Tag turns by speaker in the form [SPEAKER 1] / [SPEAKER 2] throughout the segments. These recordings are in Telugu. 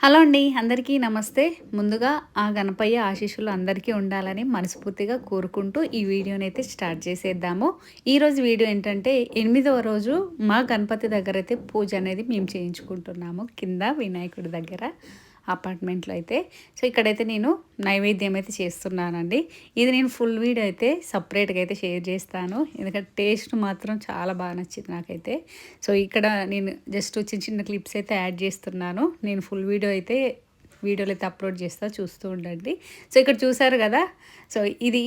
[SPEAKER 1] హలో అండి అందరికీ నమస్తే. ముందుగా ఆ గణపయ్య ఆశీస్సులు అందరికీ ఉండాలని మనస్ఫూర్తిగా కోరుకుంటూ ఈ వీడియోని అయితే స్టార్ట్ చేసేద్దాము. ఈరోజు వీడియో ఏంటంటే ఎనిమిదవ రోజు మా గణపతి దగ్గర అయితే పూజ అనేది మేము చేయించుకుంటున్నాము కింద వినాయకుడి దగ్గర. అపార్ట్మెంట్లో అయితే. సో ఇక్కడైతే నేను నైవేద్యం అయితే చేస్తున్నానండి. ఇది నేను ఫుల్ వీడియో అయితే సపరేట్గా అయితే షేర్ చేస్తాను. ఎందుకంటే టేస్ట్ మాత్రం చాలా బాగా నచ్చింది నాకైతే. సో ఇక్కడ నేను జస్ట్ చిన్న చిన్న క్లిప్స్ అయితే యాడ్ చేస్తున్నాను. నేను ఫుల్ వీడియో అయితే వీడియోలు అయితే అప్లోడ్ చేస్తా చూస్తూ ఉండండి. సో ఇక్కడ చూసారు కదా? సో ఇది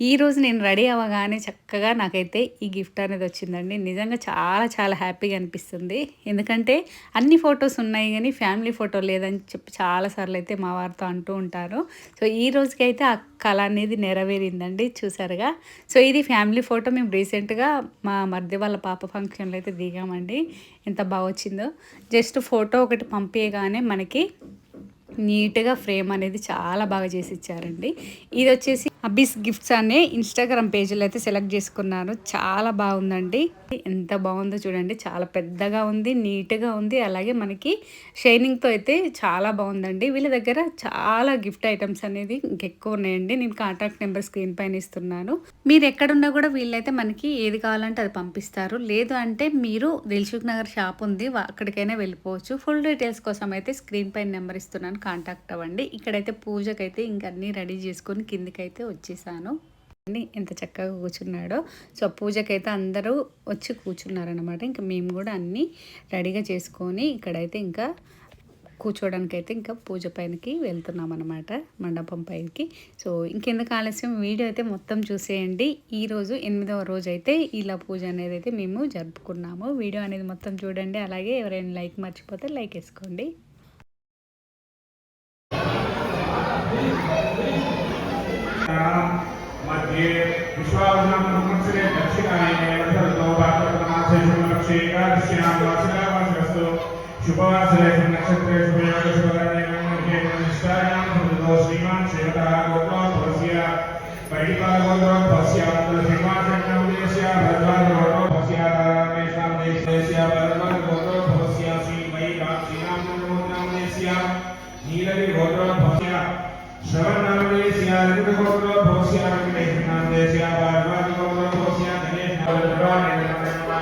[SPEAKER 1] ఈ రోజు నేను రెడీ అవ్వగానే చక్కగా నాకైతే ఈ గిఫ్ట్ అనేది వచ్చిందండి. నిజంగా చాలా చాలా హ్యాపీగా అనిపిస్తుంది. ఎందుకంటే అన్ని ఫొటోస్ ఉన్నాయి కానీ ఫ్యామిలీ ఫోటో లేదని చెప్పి చాలాసార్లు అయితే మా వారితో అంటూ ఉంటారు. సో ఈ రోజుకైతే ఆ కళ అనేది నెరవేరిందండి చూసారుగా. సో ఇది ఫ్యామిలీ ఫోటో మేము రీసెంట్గా మా మధ్య వాళ్ళ పాప ఫంక్షన్లో అయితే దిగామండి. ఎంత బాగా వచ్చిందో. జస్ట్ ఫోటో ఒకటి పంపించగానే మనకి నీట్గా ఫ్రేమ్ అనేది చాలా బాగా చేసి ఇచ్చారండి ఇది వచ్చేసి అబిస్ గిఫ్ట్స్ అనే ఇన్స్టాగ్రామ్ పేజీలో అయితే సెలెక్ట్ చేసుకున్నాను చాలా బాగుందండి. ఎంత బాగుందో చూడండి. చాలా పెద్దగా ఉంది నీట్గా ఉంది. అలాగే మనకి షైనింగ్తో అయితే చాలా బాగుందండి. వీళ్ళ దగ్గర చాలా గిఫ్ట్ ఐటమ్స్ అనేది ఇంకెక్కువ ఉన్నాయండి. నేను కాంటాక్ట్ నెంబర్ స్క్రీన్ పైన ఇస్తున్నాను. మీరు ఎక్కడున్నా కూడా వీళ్ళైతే మనకి ఏది కావాలంటే అది పంపిస్తారు. లేదు అంటే మీరు దిల్సుఖ్ నగర్ షాప్ ఉంది అక్కడికైనా వెళ్ళిపోవచ్చు. ఫుల్ డీటెయిల్స్ కోసం అయితే స్క్రీన్ పైన నెంబర్ ఇస్తున్నాను. కాంటాక్ట్ అవ్వండి. ఇక్కడైతే పూజకైతే ఇంకన్నీ రెడీ చేసుకొని కిందికైతే వచ్చేసాను. ఎంత చక్కగా కూర్చున్నాడో. సో పూజకైతే అందరూ వచ్చి కూర్చున్నారనమాట ఇంకా మేము కూడా అన్నీ రెడీగా చేసుకొని ఇక్కడైతే ఇంకా కూర్చోవడానికి అయితే ఇంకా పూజ పైనకి వెళ్తున్నాం అనమాట మండపం పైకి. సో ఇంకెందుకు ఆలస్యం? వీడియో అయితే మొత్తం చూసేయండి. ఈరోజు ఎనిమిదవ రోజు అయితే ఇలా పూజ అనేది అయితే మేము జరుపుకున్నాము. వీడియో అనేది మొత్తం చూడండి. అలాగే ఎవరైనా లైక్ మర్చిపోతే లైక్ వేసుకోండి.
[SPEAKER 2] मध्ये विश्वावधान संवत्सरे दक्षिणायने वर्षतो भाद्रपदमासे शुक्लपक्षे एकादश्यां वार्षिका वार्षिकस्तु शुभवासरे नक्षत्रे शुभयोगे शुभकरणे मध्ये निष्ठायां समृद्धो श्रीमान् श्रीमतः गोत्रोद्भवस्य परिपालगोत्रोद्भवस्य श्रीमान् भरद्वाजगोत्रोद्भवस्य रामेशां देशस्य भरद्वाजगोत्रोद्भवस्य श्रीमयी श्रीरामचन्द्रमूर्तिनामदेस्य नीलगिरिगोत्रोद्भवस्य श्रवणनामदेस्य गोत्रोद्भवस्य वेङ्कटेशनामदेस्य पार्वतीगोत्रोद्भवस्य गणेशनामदेस्य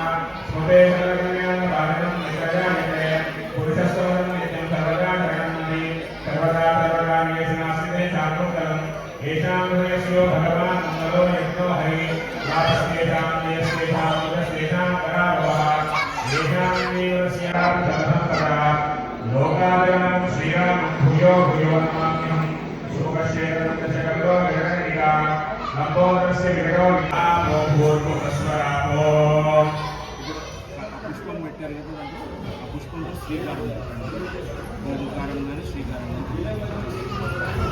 [SPEAKER 2] स्मृते सर्वकल्याण भारतं निकटायते पुरुषस्तवनं नित्यं सर्वदा जगन्मनि सर्वदा सर्वकार्येषु चारुकलम् येषां हृदयस्यो भगवान् मङ्गलो यज्ञो हरि लाभस्तेषां देयस्तेषां मुदस्तेषां पराभवः येषां देवस्यां सर्वसम्पदा लोकादयं श्रीरामं भूयो भूयो नमाम्यहम् శోకశేఖరో విరగనిగా లంబోదరస్య విరగో
[SPEAKER 3] పుష్పం పెట్టారు కదా ఆ పుష్పంతో శ్రీకారం ఓంకారం కానీ శ్రీకారం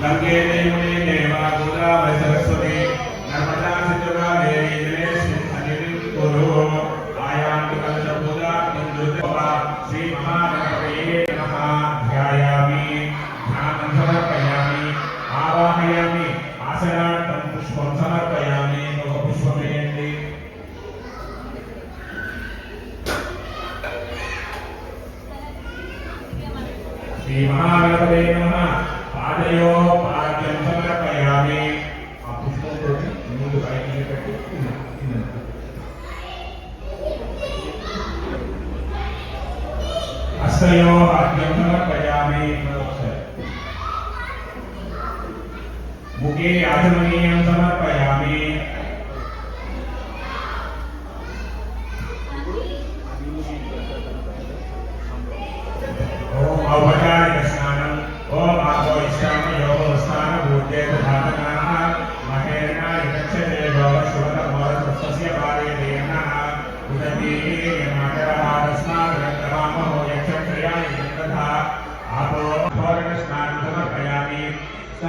[SPEAKER 2] గంగే దేవే దేవా గోదావరి సరస్వతి నర్మదా సిద్ధుగా దేవి శ్రీ మహాగణపతే నమ పాదయో పాద్యం సమర్పయామి ఆ పుష్పంతో ముందు పైకి నిలబెట్టి తిన్నాం, తిన్నాం. హస్తయో పాద్యం సమర్పయామి మరొకసారి. ముఖే ఆచమనీయం సమర్పయామి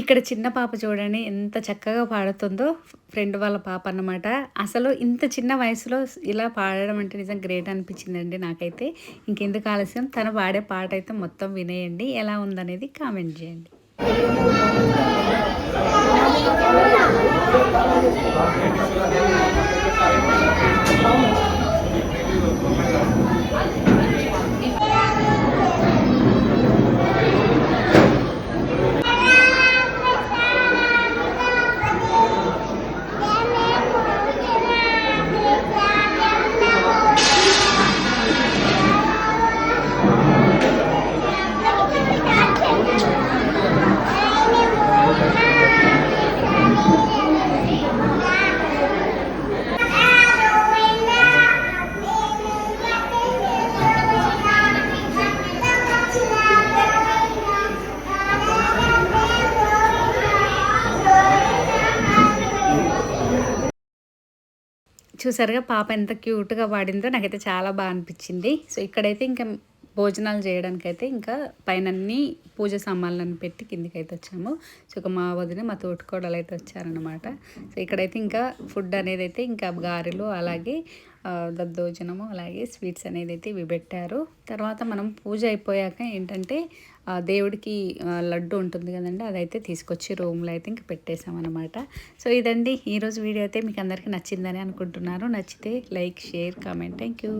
[SPEAKER 1] ఇక్కడ చిన్న పాప చూడండి ఎంత చక్కగా పాడుతుందో ఫ్రెండ్ వాళ్ళ పాప అన్నమాట. అసలు ఇంత చిన్న వయసులో ఇలా పాడడం అంటే నిజం గ్రేట్ అనిపించిందండి నాకైతే. ఇంకెందుకు ఆలస్యం? తను పాడే పాట అయితే మొత్తం వినేయండి. ఎలా ఉందనేది కామెంట్ చేయండి. చూసారుగా పాప ఎంత క్యూట్గా పాడిందో నాకైతే చాలా బాగా అనిపించింది. సో ఇక్కడైతే ఇంకా భోజనాలు చేయడానికైతే ఇంకా పైన అన్ని పూజ సామాన్లను పెట్టి కిందికి అయితే వచ్చాము. సో ఇక మా వదిన మా తోటికోడలు అయితే వచ్చారనమాట సో ఇక్కడైతే ఇంకా ఫుడ్ అనేది అయితే ఇంకా గారెలు అలాగే దద్దోజనము అలాగే స్వీట్స్ అనేది అయితే ఇవి పెట్టారు. తర్వాత మనం పూజ అయిపోయాక ఏంటంటే దేవుడికి లడ్డు ఉంటుంది కదండి అదైతే తీసుకొచ్చి రూమ్లో అయితే ఇంక పెట్టేశామన్నమాట. సో ఇదండి. ఈరోజు వీడియో అయితే మీకు అందరికీ నచ్చిందని అనుకుంటున్నాను. నచ్చితే like share comment. Thank you.